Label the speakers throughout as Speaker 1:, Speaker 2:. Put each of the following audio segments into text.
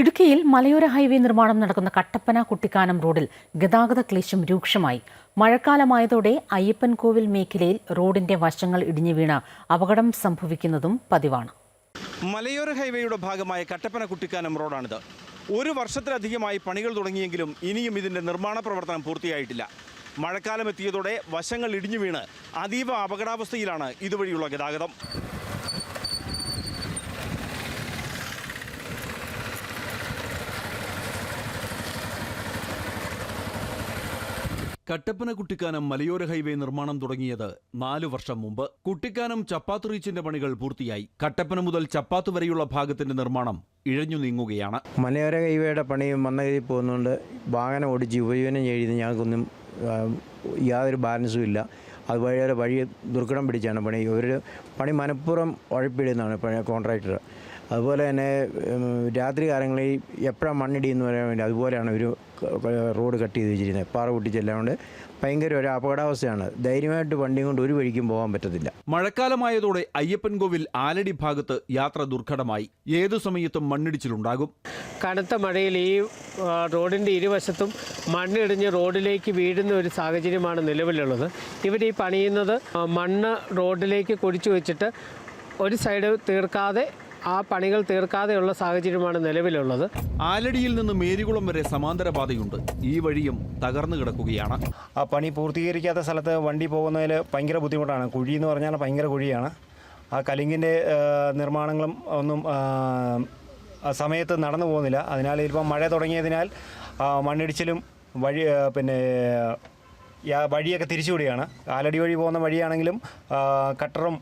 Speaker 1: ഇടുക്കിയിൽ മലയോര ഹൈവേ നിർമ്മാണം നടക്കുന്ന കട്ടപ്പന കുട്ടിക്കാനം റോഡിൽ ഗതാഗത ക്ലേശം രൂക്ഷമായി. മഴക്കാലമായതോടെ അയ്യപ്പൻകോവിൽ മേഖലയിൽ റോഡിന്റെ വശങ്ങൾ ഇടിഞ്ഞു വീണ അപകടം സംഭവിക്കുന്നതും പതിവാണ്.
Speaker 2: മലയോര ഹൈവേയുടെ ഭാഗമായ കട്ടപ്പന കുട്ടിക്കാനം റോഡാണിത്. ഒരു വർഷത്തിലധികമായി പണികൾ തുടങ്ങിയെങ്കിലും ഇനിയും ഇതിന്റെ നിർമ്മാണ പ്രവർത്തനം പൂർത്തിയായിട്ടില്ല. മഴക്കാലം എത്തിയതോടെ വശങ്ങൾ ഇടിഞ്ഞു വീണ് അതീവ അപകടാവസ്ഥയിലാണ് ഇതുവഴിയുള്ള ഗതാഗതം. കട്ടപ്പന കുട്ടിക്കാനം മലയോര ഹൈവേ നിർമ്മാണം തുടങ്ങിയത് നാലു വർഷം മുമ്പ്. കുട്ടിക്കാനം ചപ്പാത്ത് റീച്ചിന്റെ പണികൾ പൂർത്തിയായി. കട്ടപ്പന മുതൽ ചപ്പാത്ത് വരെയുള്ള ഭാഗത്തിന്റെ നിർമ്മാണം ഇഴഞ്ഞു നീങ്ങുകയാണ്.
Speaker 3: മലയോര ഹൈവേയുടെ പണി മന്ദഗതിയിൽ പോകുന്നുണ്ട്. വാഹനം ഓടിച്ച് ഉപജീവനം ചെയ്ത് ഞങ്ങൾക്കൊന്നും യാതൊരു ബാലൻസും ഇല്ല. അതുവഴി അവരെ വഴി ദുർഘടം പിടിച്ചാണ് പണി. ഇവർ പണി മനഃപൂർവം ഉഴപ്പിടുന്നതാണ് പണി കോൺട്രാക്ടർ. അതുപോലെ തന്നെ രാത്രി കാലങ്ങളിൽ എപ്പോഴാണ് മണ്ണിടിയെന്ന് പറയാൻ വേണ്ടി അതുപോലെയാണ് ഒരു റോഡ് കട്ട് ചെയ്ത് വെച്ചിരിക്കുന്നത് പാറ പൊട്ടിച്ചെല്ലാം ഭയങ്കര ഒരു അപകടാവസ്ഥയാണ്. ധൈര്യമായിട്ട് വണ്ടി കൊണ്ട് ഒരു വഴിക്കും പോകാൻ പറ്റത്തില്ല.
Speaker 2: മഴക്കാലമായതോടെ അയ്യപ്പൻകോവിൽ ആലടി ഭാഗത്ത് യാത്ര ദുർഘടമായി. ഏതു സമയത്തും മണ്ണിടിച്ചിലുണ്ടാകും.
Speaker 4: കനത്ത മഴയിൽ ഈ റോഡിന്റെ ഇരുവശത്തും മണ്ണിടിഞ്ഞ് റോഡിലേക്ക് വീഴുന്ന ഒരു സാഹചര്യമാണ് നിലവിലുള്ളത്. ഇവർ ഈ പണിയുന്നത് മണ്ണ് റോഡിലേക്ക് കുഴിച്ചു വെച്ചിട്ട് ഒരു സൈഡ് തീർക്കാതെ ആ പണികൾ തീർക്കാതെയുള്ള സാഹചര്യമാണ് നിലവിലുള്ളത്.
Speaker 2: ആലടിയിൽ നിന്ന് മേരികുളം വരെ സമാന്തര പാതയുണ്ട് ഈ വഴിയും തകർന്നു കിടക്കുകയാണ്.
Speaker 5: ആ പണി പൂർത്തീകരിക്കാത്ത സ്ഥലത്ത് വണ്ടി പോകുന്നതിൽ ഭയങ്കര ബുദ്ധിമുട്ടാണ്. കുഴി എന്ന് പറഞ്ഞാൽ ഭയങ്കര കുഴിയാണ്. ആ കലിങ്ങിന്റെ നിർമ്മാണങ്ങളും ഒന്നും സമയത്ത് നടന്നു പോകുന്നില്ല. അതിനാൽ ഇപ്പം മഴ തുടങ്ങിയതിനാൽ മണ്ണിടിച്ചിലും വഴി പിന്നെ വഴിയൊക്കെ തിരിച്ചുവിടുകയാണ് ആലടി വഴി പോകുന്ന വഴിയാണെങ്കിലും കട്ടറും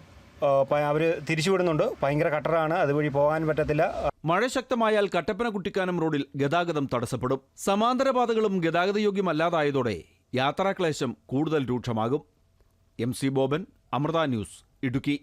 Speaker 5: അവർ തിരിച്ചുവിടുന്നുണ്ട് ഭയങ്കര കട്ടറാണ്. അതുവഴി പോകാൻ പറ്റത്തില്ല.
Speaker 2: മഴ ശക്തമായാൽ കട്ടപ്പന കുട്ടിക്കാനം റോഡിൽ ഗതാഗതം തടസ്സപ്പെടും. സമാന്തര പാതകളും ഗതാഗതയോഗ്യമല്ലാതായതോടെ യാത്രാക്ലേശം കൂടുതൽ രൂക്ഷമാകും. M C Boban Amrita news Idukki.